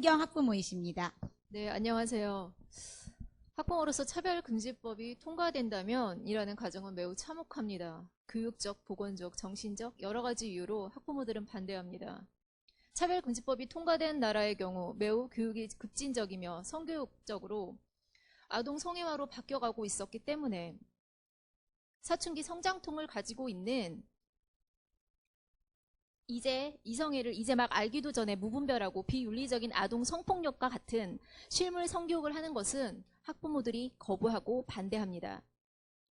경 학부모이십니다. 네, 안녕하세요. 학부모로서 차별금지법이 통과된다면 이라는 가정은 매우 참혹합니다. 교육적, 보건적, 정신적 여러 가지 이유로 학부모들은 반대합니다. 차별금지법이 통과된 나라의 경우 매우 교육이 급진적이며 성교육적으로 아동 성애화로 바뀌어가고 있었기 때문에 사춘기 성장통을 가지고 있는 이제 이성애를 이제 막 알기도 전에 무분별하고 비윤리적인 아동 성폭력과 같은 실물 성교육을 하는 것은 학부모들이 거부하고 반대합니다.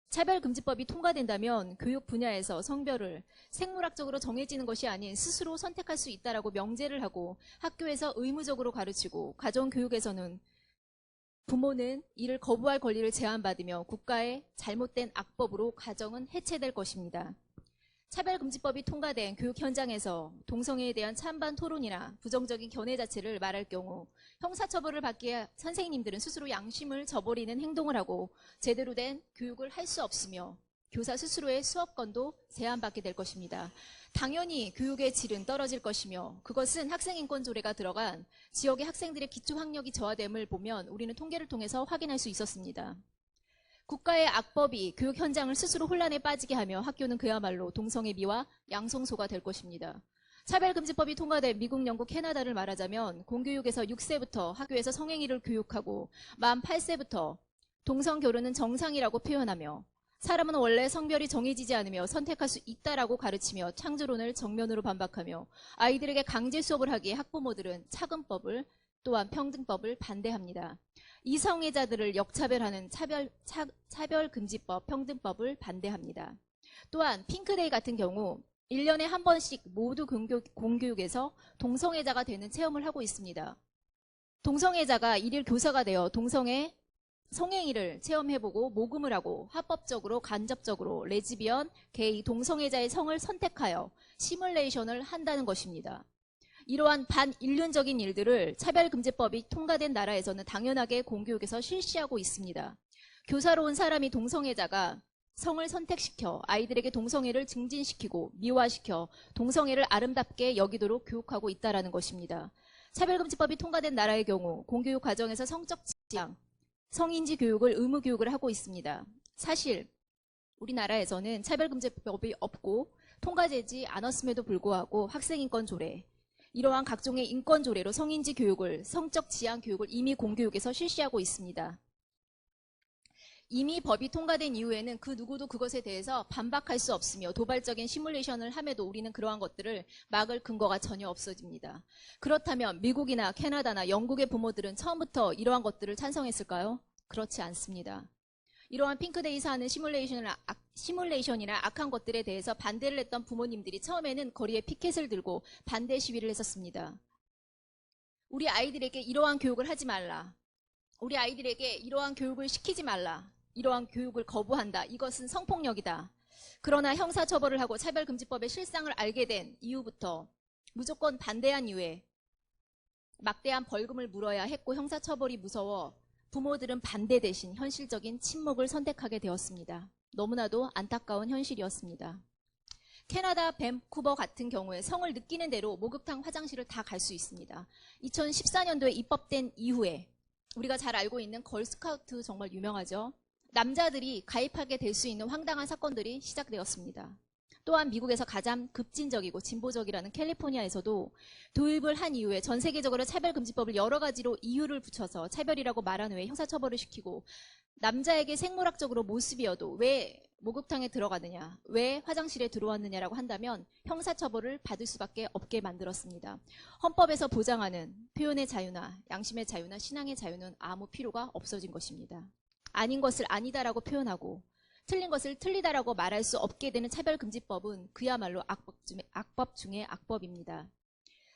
차별금지법이 통과된다면 교육 분야에서 성별을 생물학적으로 정해지는 것이 아닌 스스로 선택할 수 있다라고 명제를 하고 학교에서 의무적으로 가르치고 가정교육에서는 부모는 이를 거부할 권리를 제한받으며 국가의 잘못된 악법으로 가정은 해체될 것입니다. 차별금지법이 통과된 교육 현장에서 동성애에 대한 찬반 토론이나 부정적인 견해 자체를 말할 경우 형사처벌을 받기에 선생님들은 스스로 양심을 저버리는 행동을 하고 제대로 된 교육을 할 수 없으며 교사 스스로의 수업권도 제한받게 될 것입니다. 당연히 교육의 질은 떨어질 것이며 그것은 학생인권 조례가 들어간 지역의 학생들의 기초 학력이 저하됨을 보면 우리는 통계를 통해서 확인할 수 있었습니다. 국가의 악법이 교육 현장을 스스로 혼란에 빠지게 하며 학교는 그야말로 동성애 미와 양성소가 될 것입니다. 차별금지법이 통과된 미국, 영국, 캐나다를 말하자면 공교육에서 6세부터 학교에서 성행위를 교육하고 만 8세부터 동성결혼은 정상이라고 표현하며 사람은 원래 성별이 정해지지 않으며 선택할 수 있다라고 가르치며 창조론을 정면으로 반박하며 아이들에게 강제 수업을 하기에 학부모들은 차근법을 또한 평등법을 반대합니다. 이성애자들을 역차별하는 차별, 차, 차별금지법, 평등법을 반대합니다. 또한 핑크데이 같은 경우 1년에 한 번씩 모두 공교육, 공교육 에서 동성애자가 되는 체험을 하고 있습니다. 동성애자가 일일 교사가 되어 동성애 성행위를 체험해보고 모금을 하고 합법적으로 간접적으로 레즈비언, 게이, 동성애자의 성을 선택하여 시뮬레이션을 한다는 것입니다. 이러한 반인륜적인 일들을 차별금지법이 통과된 나라에서는 당연하게 공교육에서 실시하고 있습니다. 교사로 온 사람이 동성애자가 성을 선택시켜 아이들에게 동성애를 증진시키고 미화시켜 동성애를 아름답게 여기도록 교육하고 있다는 것입니다. 차별금지법이 통과된 나라의 경우 공교육 과정에서 성적 지향, 성인지 교육을 의무 교육을 하고 있습니다. 사실 우리나라에서는 차별금지법이 없고 통과되지 않았음에도 불구하고 학생인권 조례, 이러한 각종의 인권 조례로 성인지 교육을 성적 지향 교육을 이미 공교육에서 실시하고 있습니다. 이미 법이 통과된 이후에는 그 누구도 그것에 대해서 반박할 수 없으며 도발적인 시뮬레이션을 함에도 우리는 그러한 것들을 막을 근거가 전혀 없어집니다. 그렇다면 미국이나 캐나다나 영국의 부모들은 처음부터 이러한 것들을 찬성했을까요? 그렇지 않습니다. 이러한 핑크데이에서 하는 시뮬레이션을 악, 시뮬레이션이나 악한 것들에 대해서 반대를 했던 부모님들이 처음에는 거리에 피켓을 들고 반대 시위를 했었습니다. 우리 아이들에게 이러한 교육을 하지 말라. 우리 아이들에게 이러한 교육을 시키지 말라. 이러한 교육을 거부한다. 이것은 성폭력이다. 그러나 형사처벌을 하고 차별금지법의 실상을 알게 된 이후부터 무조건 반대한 이후에 막대한 벌금을 물어야 했고 형사처벌이 무서워 부모들은 반대 대신 현실적인 침묵을 선택하게 되었습니다. 너무나도 안타까운 현실이었습니다. 캐나다 밴쿠버 같은 경우에 성을 느끼는 대로 목욕탕 화장실을 다 갈 수 있습니다. 2014년도에 입법된 이후에 우리가 잘 알고 있는 걸스카우트 정말 유명하죠. 남자들이 가입하게 될 수 있는 황당한 사건들이 시작되었습니다. 또한 미국에서 가장 급진적이고 진보적이라는 캘리포니아에서도 도입을 한 이후에 전 세계적으로 차별금지법을 여러 가지로 이유를 붙여서 차별이라고 말한 후에 형사처벌을 시키고 남자에게 생물학적으로 모습이어도 왜 목욕탕에 들어가느냐, 왜 화장실에 들어왔느냐라고 한다면 형사처벌을 받을 수밖에 없게 만들었습니다. 헌법에서 보장하는 표현의 자유나 양심의 자유나 신앙의 자유는 아무 필요가 없어진 것입니다. 아닌 것을 아니다라고 표현하고 틀린 것을 틀리다라고 말할 수 없게 되는 차별금지법은 그야말로 악법 중에, 악법 중에 악법입니다.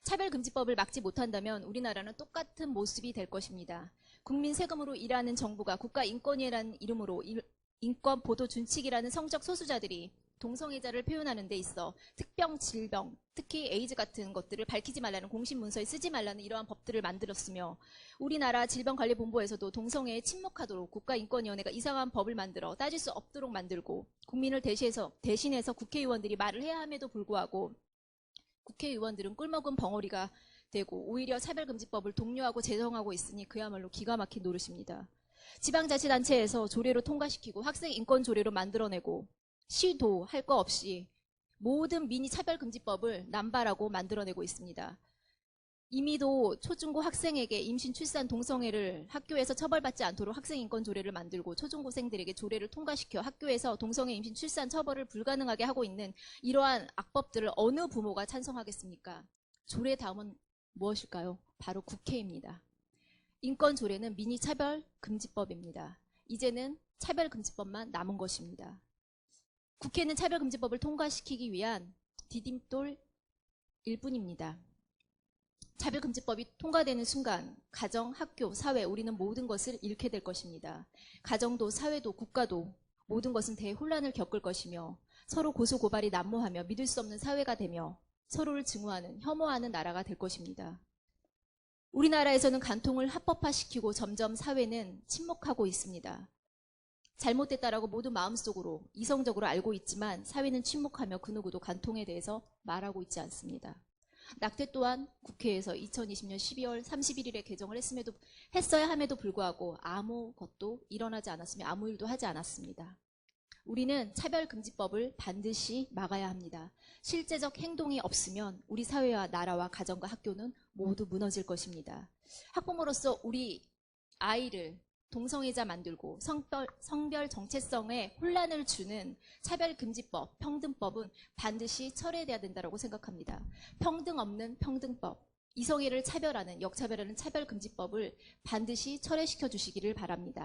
차별금지법을 막지 못한다면 우리나라는 똑같은 모습이 될 것입니다. 국민 세금으로 일하는 정부가 국가인권위라는 이름으로 인권 보도 준칙이라는 성적 소수자들이 동성애자를 표현하는 데 있어 특병, 질병, 특히 에이즈 같은 것들을 밝히지 말라는 공식 문서에 쓰지 말라는 이러한 법들을 만들었으며 우리나라 질병관리본부에서도 동성애에 침묵하도록 국가인권위원회가 이상한 법을 만들어 따질 수 없도록 만들고 국민을 대신해서, 대신해서 국회의원들이 말을 해야 함에도 불구하고 국회의원들은 꿀먹은 벙어리가 되고 오히려 차별금지법을 독려하고 제정하고 있으니 그야말로 기가 막힌 노릇입니다. 지방자치단체에서 조례로 통과시키고 학생 인권 조례로 만들어내고 시도 할 거 없이 모든 미니 차별금지법을 남발하고 만들어내고 있습니다. 이미도 초중고 학생에게 임신, 출산, 동성애를 학교에서 처벌받지 않도록 학생 인권 조례를 만들고 초중고생들에게 조례를 통과시켜 학교에서 동성애, 임신, 출산 처벌을 불가능하게 하고 있는 이러한 악법들을 어느 부모가 찬성하겠습니까? 조례 다음은 무엇일까요? 바로 국회입니다. 인권 조례는 미니 차별 금지법입니다. 이제는 차별 금지법만 남은 것입니다. 국회는 차별 금지법을 통과시키기 위한 디딤돌 일 뿐입니다. 차별금지법이 통과되는 순간 가정, 학교, 사회 우리는 모든 것을 잃게 될 것입니다. 가정도 사회도 국가도 모든 것은 대혼란을 겪을 것이며 서로 고소고발이 난무하며 믿을 수 없는 사회가 되며 서로를 증오하는 혐오하는 나라가 될 것입니다. 우리나라에서는 간통을 합법화시키고 점점 사회는 침묵하고 있습니다. 잘못됐다라고 모두 마음속으로 이성적으로 알고 있지만 사회는 침묵하며 그 누구도 간통에 대해서 말하고 있지 않습니다. 낙태 또한 국회에서 2020년 12월 31일에 개정을 했음에도 했어야 함에도 불구하고 아무것도 일어나지 않았으며 아무 일도 하지 않았습니다. 우리는 차별금지법을 반드시 막아야 합니다. 실제적 행동이 없으면 우리 사회와 나라와 가정과 학교는 모두 무너질 것입니다. 학부모로서 우리 아이를 동성애자 만들고 성별, 성별 정체성에 혼란을 주는 차별금지법, 평등법은 반드시 철회돼야 된다고 생각합니다. 평등 없는 평등법, 이성애를 차별하는 역차별하는 차별금지법을 반드시 철회시켜 주시기를 바랍니다.